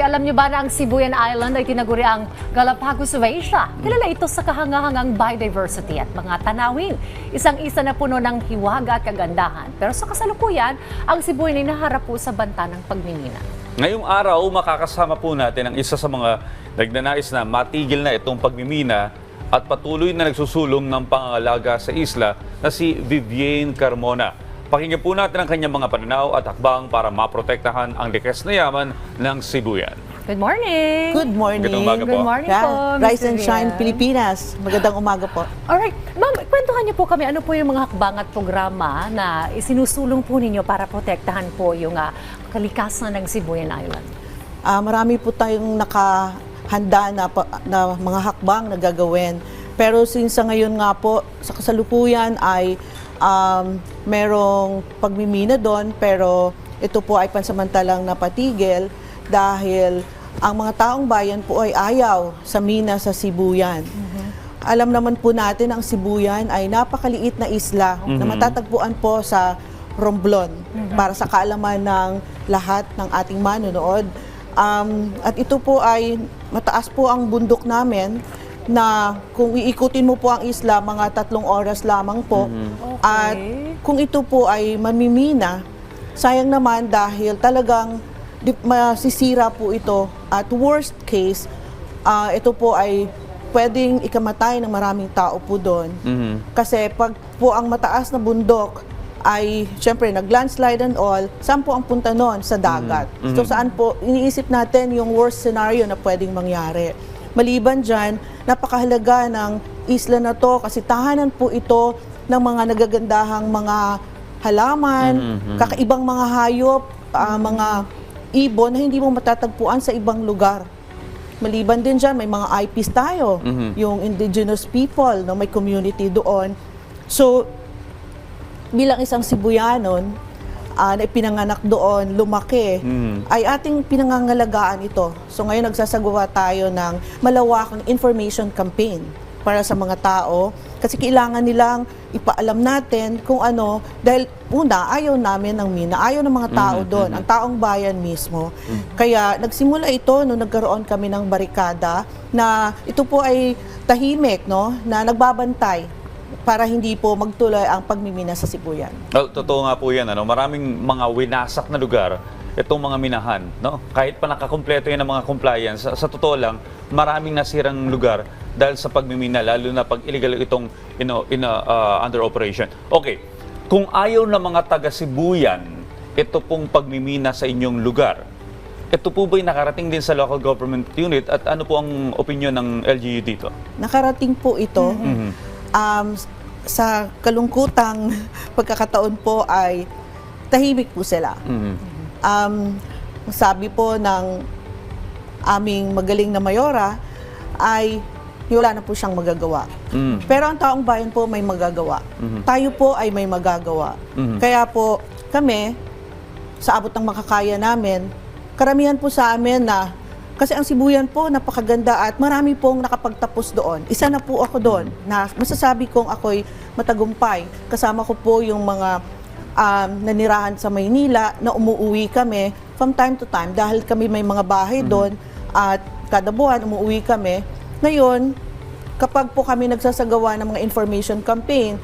Rafi, alam niyo ba na ang Sibuyan Island ay tinaguri ang Galapagos of Asia? Kilala ito sa kahangahangang biodiversity at mga tanawin. Isang-isa na puno ng hiwaga at kagandahan. Pero sa kasalukuyan, ang Sibuyan ay naharap po sa banta ng pagmimina. Ngayong araw, makakasama po natin ang isa sa mga nagnanais na matigil na itong pagmimina at patuloy na nagsusulong ng pangangalaga sa isla na si Vivienne Carmona. Pakinggan po natin ang kanyang mga pananaw at hakbang para maprotektahan ang likas na yaman ng Sibuyan. Good morning! Good morning. Magandang umaga po. Good morning Yeah. po, Ms. Rise and shine Vivian. Pilipinas. Magandang umaga po. Alright, ma'am, kwentuhan niyo po kami ano po yung mga hakbang at programa na isinusulong po ninyo para protektahan po yung ah, kalikasan ng Sibuyan Island. Ah, marami po tayong nakahanda na, pa- na mga hakbang na gagawin. Pero since sa ngayon nga po, sa kasalukuyan ay um, merong pagmimina doon, pero ito po ay pansamantalang napatigil dahil ang mga taong bayan po ay ayaw sa mina sa Sibuyan. Alam naman po natin ang Sibuyan ay napakaliit na isla na matatagpuan po sa Romblon para sa kaalaman ng lahat ng ating manonood. Um, at ito po ay mataas po ang bundok namin na kung iikutin mo po ang isla, mga tatlong oras lamang po. At kung ito po ay mamimina, sayang naman dahil talagang di, masisira po ito. At worst case, ah, ito po ay pwedeng ikamatay ng maraming tao po doon. Mhm. Kasi pag po ang mataas na bundok ay syempre nag-landslide and all, saan po ang punta noon? Sa dagat. So saan po, iniisip natin yung worst scenario na pwedeng mangyari. Maliban dyan, napakahalaga ng isla na to kasi tahanan po ito ng mga nagagandahang mga halaman, kakaibang mga hayop, ah, mga ibon na hindi mo matatagpuan sa ibang lugar. Maliban din dyan, may mga IPs tayo, yung indigenous people, no, may community doon. So, bilang isang Sibuyanon, ah, na pinanganak doon, lumaki, Mhm. ay ating pinangangalagaan ito. So ngayon nagsasagawa tayo ng malawakang information campaign para sa mga tao kasi kailangan nilang ipaalam natin kung ano dahil una ayaw namin ng mina ayaw ng mga tao doon ang taong bayan mismo kaya nagsimula ito nung nagkaroon kami ng barikada na ito po ay tahimik no na nagbabantay para hindi po magtuloy ang pagmimina sa Sibuyan. Well, totoo nga po yan. Ano? Maraming mga winasak na lugar itong mga minahan. No? Kahit pa nakakompleto yan ng mga compliance, sa, sa totoo lang, maraming nasirang lugar dahil sa pagmimina, lalo na pag illegal itong you know, in, a, uh, under operation. Okay, kung ayaw ng mga taga-Sibuyan, ito pong pagmimina sa inyong lugar, ito po ba'y nakarating din sa local government unit at ano po ang opinion ng LGU dito? Nakarating po ito Mhm. um, sa kalungkutang pagkakataon po ay tahimik po sila. Mhm. Um, sabi po ng aming magaling na mayora ay wala na po siyang magagawa. Mhm. Pero ang taong bayan po may magagawa. Tayo po ay may magagawa. Mhm. Kaya po kami, sa abot ng makakaya namin, karamihan po sa amin na kasi ang Sibuyan po napakaganda at marami pong nakapagtapos doon. Isa na po ako doon na masasabi kong ako'y matagumpay. Kasama ko po yung mga um, nanirahan sa Maynila na umuwi kami from time to time dahil kami may mga bahay doon at kada buwan umuwi kami. Ngayon, kapag po kami nagsasagawa ng mga information campaign,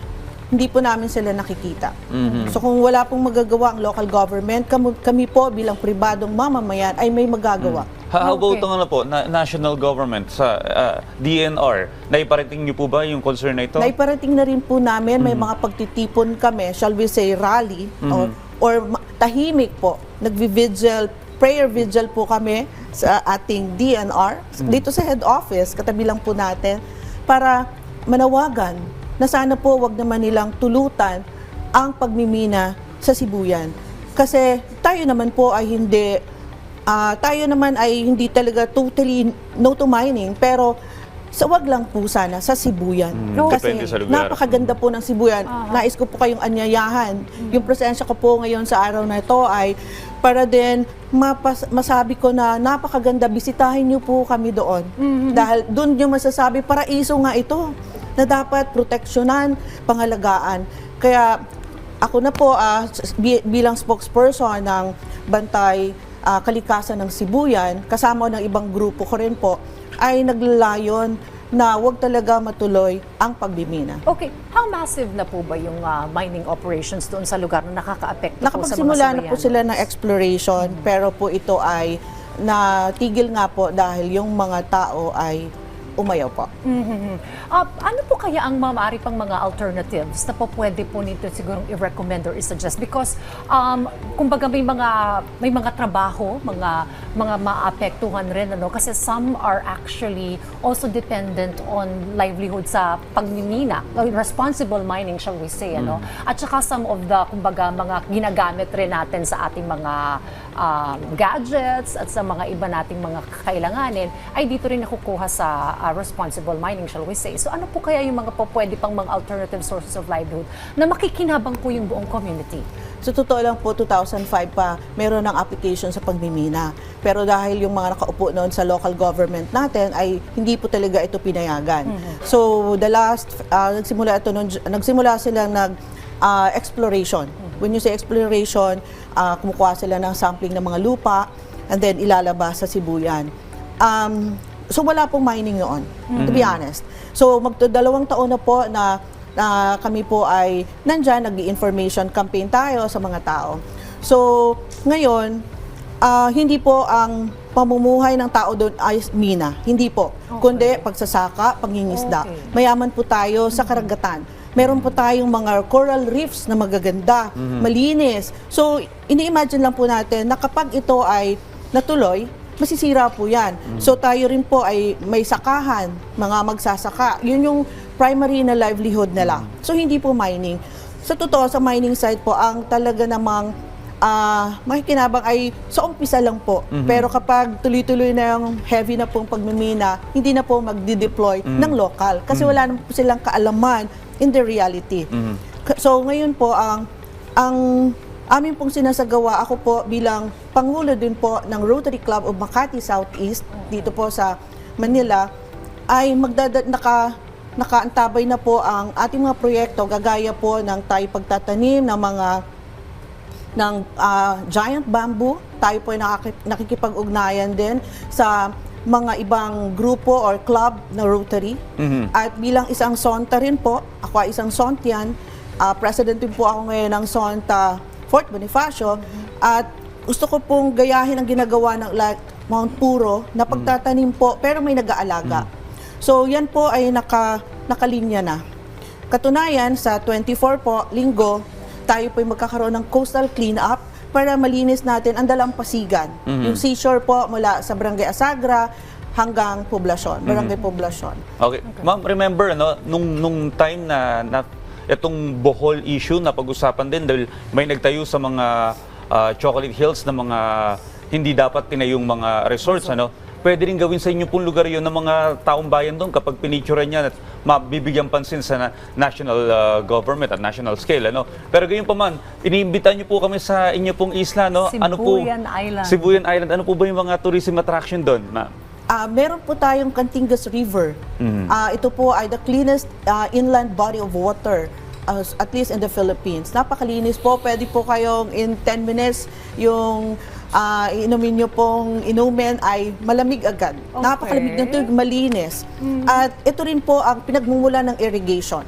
hindi po namin sila nakikita. Mhm. So kung wala pong magagawa ang local government, kami, kami po bilang pribadong mamamayan ay may magagawa. Ha- How about Okay. ang ano po, na, national government sa ah, DNR? Naiparating niyo po ba yung concern na ito? Naiparating na rin po namin, may mga pagtitipon kami, shall we say rally, or, or ma- tahimik po, nagvi-vigil, prayer vigil po kami sa ating DNR, dito sa head office, katabi lang po natin, para manawagan na sana po wag naman nilang tulutan ang pagmimina sa Sibuyan. Kasi tayo naman po ay hindi Ah, tayo naman ay hindi talaga totally no to mining, pero sa wag lang po sana sa Sibuyan. Mm, Kasi depende sa lugar. napakaganda po ng Sibuyan. Nais ko po kayong anyayahan. Yung presensya ko po ngayon sa araw na ito ay para din mapas- masabi ko na napakaganda, bisitahin niyo po kami doon. Dahil doon niyo masasabi, paraiso nga ito na dapat proteksyonan, pangalagaan. Kaya ako na po ah, bi- bilang spokesperson ng Bantay ah, kalikasan ng Sibuyan, kasama ng ibang grupo ko rin po, ay naglalayon na wag talaga matuloy ang pagbimina. Okay, how massive na po ba yung ah, mining operations doon sa lugar na nakaka-apekto po sa mga Nakapagsimula na po sila ng exploration, pero po ito ay natigil nga po dahil yung mga tao ay umayaw po. Mhm. Ah, ano po kaya ang maaari pang mga alternatives na po pwede po nito siguro i-recommend or i-suggest? Because, um, kumbaga may mga, may mga trabaho, mga, mga maapektuhan rin, ano? Kasi some are actually also dependent on livelihood sa pagmimina, uh, responsible mining, shall we say, ano? At saka some of the, kumbaga, mga ginagamit rin natin sa ating mga um, gadgets at sa mga iba nating mga kakailanganin ay dito rin nakukuha sa uh, responsible mining, shall we say. So ano po kaya yung mga po pwede pang mga alternative sources of livelihood na makikinabang po yung buong community? Sa totoo lang po, 2005 pa, meron ng application sa pagmimina. Pero dahil yung mga nakaupo noon sa local government natin ay hindi po talaga ito pinayagan. So the last, uh, nagsimula ito noon, nagsimula silang nag uh, exploration. When you say exploration, uh, kumukuha sila ng sampling ng mga lupa and then ilalabas sa Sibuyan. Um, so wala pong mining noon, to be honest. So magto dalawang taon na po na na kami po ay nandyan, nag-information campaign tayo sa mga tao. So, ngayon, ah, hindi po ang pamumuhay ng tao doon ay mina. Hindi po. Kundi pagsasaka, pangingisda. Okay. Mayaman po tayo sa karagatan. Meron po tayong mga coral reefs na magaganda, malinis. So, ini-imagine lang po natin na kapag ito ay natuloy, masisira po yan. So tayo rin po ay may sakahan, mga magsasaka. Yun yung primary na livelihood nila. So hindi po mining. Sa totoo, sa mining site po, ang talaga namang ah makikinabang ay sa umpisa lang po. Pero kapag tuloy-tuloy na yung heavy na pong pagmimina, hindi na po magdi-deploy ng local. Kasi wala na po silang kaalaman in the reality. Ka- So ngayon po, ang ang amin pong sinasagawa, ako po bilang Pangulo din po ng Rotary Club of Makati Southeast, dito po sa Manila, ay magdada, naka, nakaantabay na po ang ating mga proyekto, gagaya po ng tayo pagtatanim ng mga ng ah, giant bamboo. Tayo po ay nakikipag-ugnayan din sa mga ibang grupo or club na Rotary. At bilang isang sonta rin po, ako ay isang sontian, ah, president din po ako ngayon ng Sonta Fort Bonifacio, at gusto ko pong gayahin ang ginagawa ng like, Mount Puro na pagtatanim po, pero may nag-aalaga. So yan po ay naka, nakalinya na. Katunayan, sa 24 po, linggo, tayo po ay magkakaroon ng coastal cleanup para malinis natin ang dalampasigan. Yung seashore po mula sa Barangay Asagra hanggang Poblasyon, Barangay Poblasyon. Okay. Ma'am, remember, no, nung, nung time na, na itong Bohol issue na pag-usapan din dahil may nagtayo sa mga ah, Chocolate Hills na mga hindi dapat tinayong mga resorts, ano? Pwede rin gawin sa inyo pong lugar yun ng mga taong bayan doon kapag pinicturean niya at mabibigyan pansin sa na- national ah, government at national scale, ano? Pero gayon pa man, iniimbita niyo po kami sa inyo pong isla, no? ano po? Sibuyan Island. Sibuyan Island. Ano po ba yung mga tourism attraction doon, ma'am? Ah, meron po tayong Cantingas River. Ah, ito po ay the cleanest ah, inland body of water as- at least in the Philippines. Napakalinis po. Pwede po kayong in 10 minutes yung ah, inumin nyo pong inumin ay malamig agad. Napakalamig ng tubig, malinis. At ito rin po ang pinagmumula ng irrigation.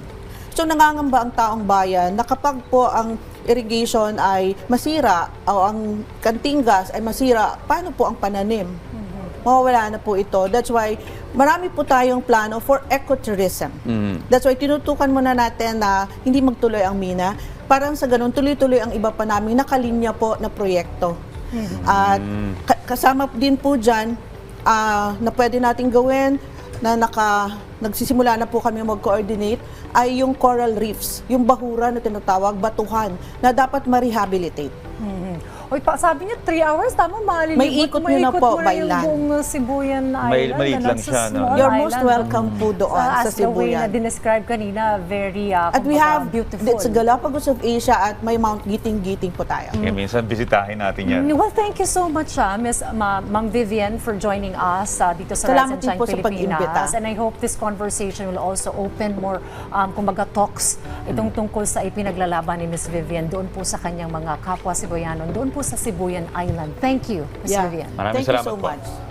So nangangamba ang taong bayan na kapag po ang irrigation ay masira o ang kantingas ay masira, paano po ang pananim? Mawawala na po ito. That's why marami po tayong plano for ecotourism. That's why tinutukan muna natin na hindi magtuloy ang mina. Parang sa ganun, tuloy-tuloy ang iba pa namin nakalinya po na proyekto. At ka- kasama din po dyan ah, na pwede nating gawin na naka, nagsisimula na po kami mag-coordinate ay yung coral reefs, yung bahura na tinatawag, batuhan, na dapat ma-rehabilitate. Mhm. Oy, pa, sabi niya 3 hours, tama, malilibot. May ikot nyo na po mo by yung land. buong uh, Sibuyan Island. May- maliit ano, lang sa siya, no? You're most island. welcome po doon sa as the way na Sibuyan. dinescribe kanina, very, uh, At we have, beautiful. it's Galapagos of Asia at may Mount Giting-Giting po tayo. Kaya minsan bisitahin natin yan. Mm, Well, thank you so much, ah, Miss Ma- Ma'am Vivian, for joining us uh, dito sa Salamat Rise and Shine Pilipinas. And I hope this conversation will also open more, um, kumbaga, talks itong tungkol sa ipinaglalaban ni Miss Vivian doon po sa kanyang mga kapwa Siboyanon, doon po po sa Sibuyan Island. Thank you, Mr. Yeah. Rian. Maraming Thank you salamat so po. much.